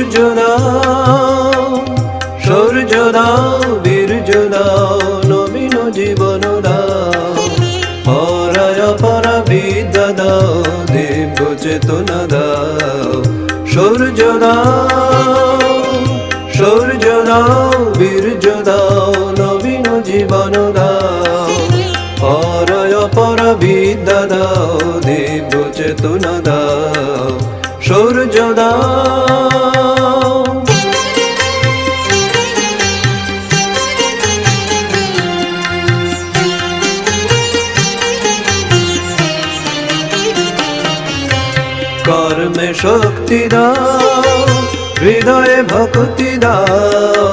সূর্য দাও সূর্য দাও বীর্য দাও নবীন জীবন দাও পরায় পরা বিদ্যা দাও দিব্য চেতনা দাও সূর্য দাও সূর্য দাও বীর্য দাও নবীন জীবন দাও পরায় পরা বিদ্যা দাও দিব্য চেতনা দাও সূর্য দাও কর্মে শক্তি দাও, হৃদয়ে ভক্তি দাও,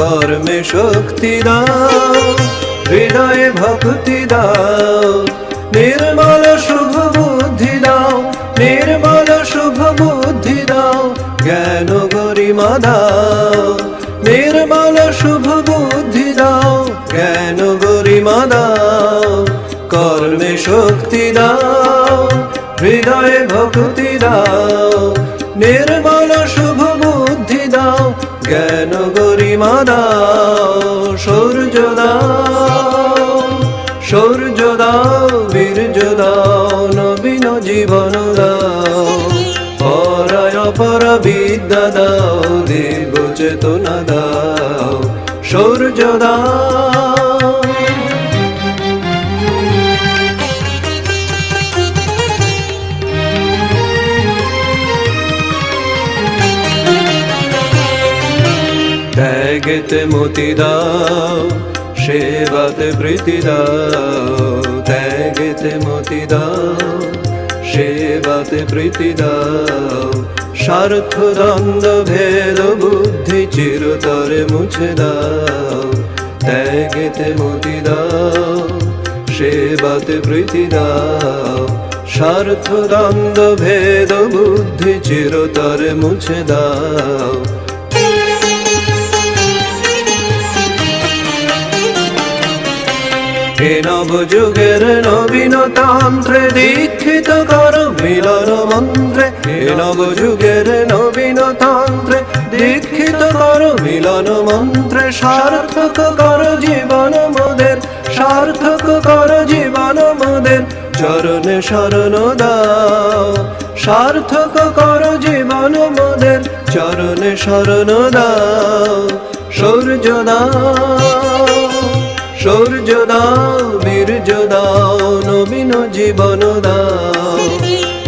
কর্মে শক্তি দাও, হৃদয়ে ভক্তি দাও, নির্মল শুভ বুদ্ধি দাও, নির্মল শুভ বুদ্ধি দাও, জ্ঞান গরিমা দাও, নির্মল শুভ বুদ্ধি দাও, জ্ঞান গরিমা দাও, কর্মে শক্তি দাও। হৃদয়ে ভক্তি দাও, নির্মল শুভ বুদ্ধি দাও, জ্ঞান গরিমা দাও, সূর্য দাও সূর্য দাও, বীর্য দাও, নবীন জীবন দাও, পরায় পর বিদ্যা দাও দেব চেতনা দাও, সূর্য দাও। ত্যাগেতে মতি দাও, সেবাতে প্রীতি দাও, ত্যাগেতে মতি দাও, সেবাতে প্রীতি দাও। স্বার্থ দ্বন্দ্ব, ভেদ, বুদ্ধি চিরতরে মুছে দাও, ত্যাগেতে মতি দাও, সেবাতে প্রীতি দাও। স্বার্থ দ্বন্দ্ব, ভেদ, বুদ্ধি চিরতরে মুছে দাও। হে নবযুগের নবীন তান্ত্রে দীক্ষিত কর মিলন মন্ত্রে। হে নবযুগের নবীন তান্ত্রে দীক্ষিত কর মিলন মন্ত্রে। সার্থক কর জীবন মোদের, সার্থক কর জীবন মোদের। চরণে শরণ দাও, সার্থক কর জীবন মোদের। চরণে শরণ দাও, সূর্য দাও। সূর্য দাও বীর্য দাও নবীন জীবন দাও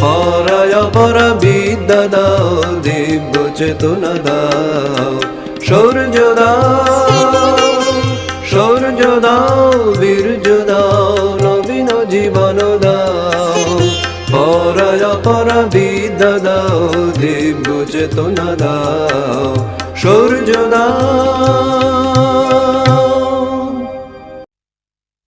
পরায় পর বিদ্যা দাও দিব্য চেতনা দাও সূর্য দাও সূর্য দাও বীর্য দাও নবীন জীবন দাও পরায় পর বিদ্যা দাও দিব্য চেতনা দাও সূর্য দাও